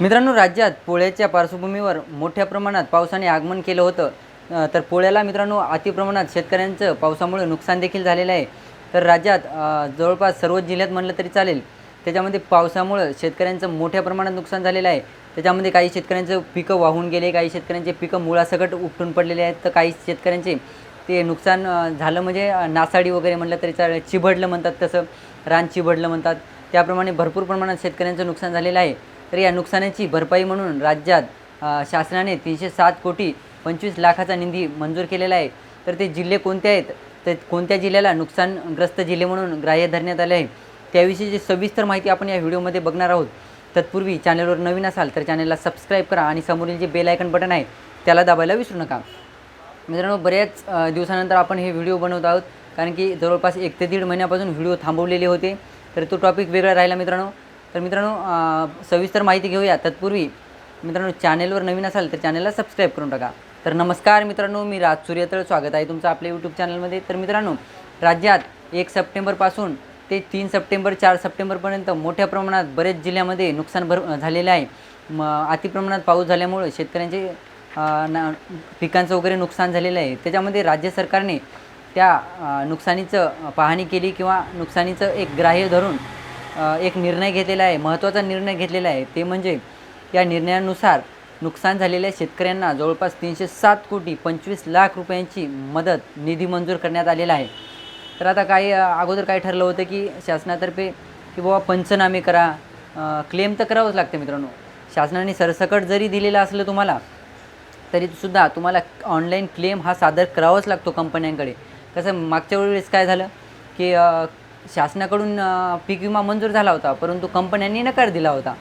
मित्रांनो राज्यात पोळ्याच्या पार्श्वभूमीवर मोठ्या प्रमाणात पावसाने आगमन केलं होतं. तर पोळ्याला मित्रांनो अतिप्रमाणात शेतकऱ्यांचं पावसामुळे नुकसान देखील झालेलं आहे. तर राज्यात जवळपास सर्वच जिल्ह्यात म्हणलं तरी चालेल. त्याच्यामध्ये पावसामुळं शेतकऱ्यांचं मोठ्या प्रमाणात नुकसान झालेलं आहे. त्याच्यामध्ये काही शेतकऱ्यांचं पिकं वाहून गेले काही शेतकऱ्यांचे पिकं मुळासकट उपटून पडलेले आहेत. तर काही शेतकऱ्यांचे ते नुकसान झालं म्हणजे नासाडी वगैरे म्हणलं तरी चालेल चिबडलं म्हणतात तसं. रान चिबडलं म्हणतात. त्याप्रमाणे भरपूर प्रमाणात शेतकऱ्यांचं नुकसान झालेलं आहे. तर या नुकसानाची भरपाई म्हणून राज्यात शासनाने तीनशे सात कोटी पंचवीस लाखाचा निधी मंजूर केलेला आहे. तर ते जिल्हे कोणते आहेत? तर कोणत्या जिल्ह्याला नुकसानग्रस्त जिल्हे म्हणून ग्राह्य धरण्यात आले आहे? त्याविषयीची सविस्तर माहिती आपण या व्हिडिओमध्ये बघणार आहोत तत्पूर्वी चॅनलवर नवीन असाल तर चॅनलला सबस्क्राईब करा आणि समोरील जे बेल आयकन बटन आहे त्याला दाबायला विसरू नका. मित्रांनो बऱ्याच दिवसानंतर आपण हे व्हिडिओ बनवत आहोत कारण की जवळपास एक ते दीड महिन्यापासून व्हिडिओ थांबवलेले होते. तर तो टॉपिक वेगळा राहिला मित्रांनो. तर मित्रांनो सविस्तर माहिती घेऊया. तत्पूर्वी मित्रांनो चॅनेलवर नवीन असाल तर चॅनलला सबस्क्राईब करून टाका. तर नमस्कार मित्रांनो मी राज सूर्यतळ. स्वागत आहे तुमचं आपल्या यूट्यूब चॅनलमध्ये तर मित्रांनो राज्यात एक सप्टेंबरपासून ते तीन सप्टेंबर चार सप्टेंबरपर्यंत मोठ्या प्रमाणात बरेच जिल्ह्यामध्ये नुकसान भर झालेलं आहे. म अतिप्रमाणात पाऊस झाल्यामुळं शेतकऱ्यांचे ना पिकांचं वगैरे नुकसान झालेलं आहे. त्याच्यामध्ये राज्य सरकारने त्या नुकसानीचं पाहणी केली किंवा नुकसानीचं एक ग्राह्य धरून एक निर्णय घेतलेला आहे महत्त्वाचा निर्णय घेतलेला आहे. ते म्हणजे या निर्णयानुसार नुकसान झालेल्या शेतकऱ्यांना जवळपास तीनशे सात कोटी पंचवीस लाख रुपयांची मदत निधी मंजूर करण्यात आलेला आहे. तर आता काही अगोदर काय ठरलं होतं की शासनातर्फे की बाबा पंचनामे करा क्लेम तर करावंच लागतं मित्रांनो. शासनाने सरसकट जरी दिलेलं असलं तुम्हाला तरीसुद्धा तुम्हाला ऑनलाईन क्लेम हा सादर करावाच लागतो कंपन्यांकडे. कसं मागच्या वेळेस काय झालं की शासनाकडून पीक विमा मंजूर झाला होता परंतु कंपन्यांनी नकार दिला होता.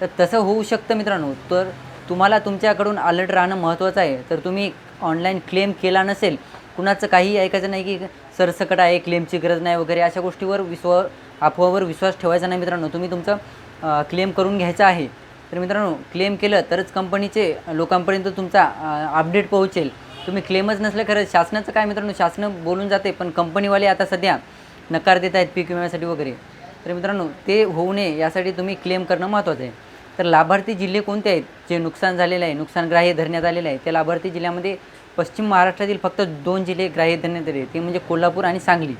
तर तसं होऊ शकतं मित्रांनो तर तुम्हाला तुमच्याकडून अलर्ट राहणं महत्त्वाचं आहे. तर तुम्ही ऑनलाईन क्लेम केला नसेल कुणाचं काही ऐकायचं नाही की सरसकट आहे क्लेमची गरज नाही वगैरे अशा गोष्टीवर विश्व अफवावर विश्वास ठेवायचा नाही मित्रांनो. तुम्ही तुमचं क्लेम करून घ्यायचं आहे. तर मित्रांनो क्लेम केलं तरच कंपनीचे लोकांपर्यंत तुमचा अपडेट पोहोचेल. तुम्ही क्लेमच नसलं खरं शासनाचं काय मित्रांनो शासनं बोलून जाते पण कंपनीवाले आता सध्या नकार देत आहेत पीक विम्यासाठी वगैरे. तर मित्रांनो ते होऊ नये यासाठी तुम्ही क्लेम करणं महत्त्वाचं आहे. तर लाभार्थी जिल्हे कोणते आहेत? जे नुकसान झालेलं आहे नुकसान ग्राह्य धरण्यात आलेलं आहे त्या लाभार्थी जिल्ह्यामध्ये पश्चिम महाराष्ट्रातील फक्त दोन जिल्हे ग्राह्य धरण्यात आले ते म्हणजे कोल्हापूर आणि सांगली.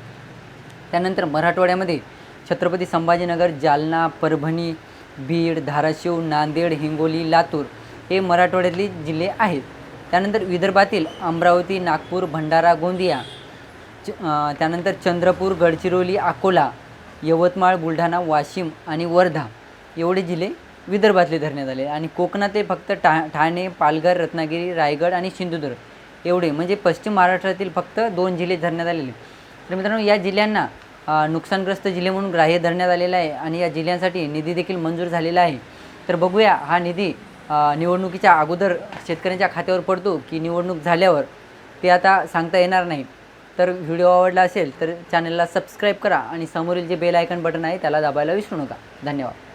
त्यानंतर मराठवाड्यामध्ये छत्रपती संभाजीनगर जालना परभणी बीड धाराशिव नांदेड हिंगोली लातूर हे मराठवाड्यातले जिल्हे आहेत. त्यानंतर विदर्भातील अमरावती नागपूर भंडारा गोंदिया च त्यानंतर चंद्रपूर गडचिरोली अकोला यवतमाळ बुलढाणा वाशिम आणि वर्धा एवढे जिल्हे विदर्भातले धरण्यात आले. आणि कोकणातले फक्त ठा ठाणे पालघर रत्नागिरी रायगड आणि सिंधुदुर्ग एवढे. म्हणजे पश्चिम महाराष्ट्रातील फक्त दोन जिल्हे धरण्यात आलेले. तर मित्रांनो या जिल्ह्यांना नुकसानग्रस्त जिल्हे म्हणून ग्राह्य धरण्यात आलेला आहे आणि या जिल्ह्यांसाठी निधी देखील मंजूर झालेला आहे. तर बघूया हा निधी निवडणुकीच्या अगोदर शेतकऱ्यांच्या खात्यावर पडतो की निवडणूक झाल्यावर ते आता सांगता येणार नाही तर व्हिडिओ आवडला असेल तर चॅनलला सबस्क्राईब करा आणि समोरील जे बेल आयकन बटन आहे त्याला दाबायला विसरू नका. धन्यवाद.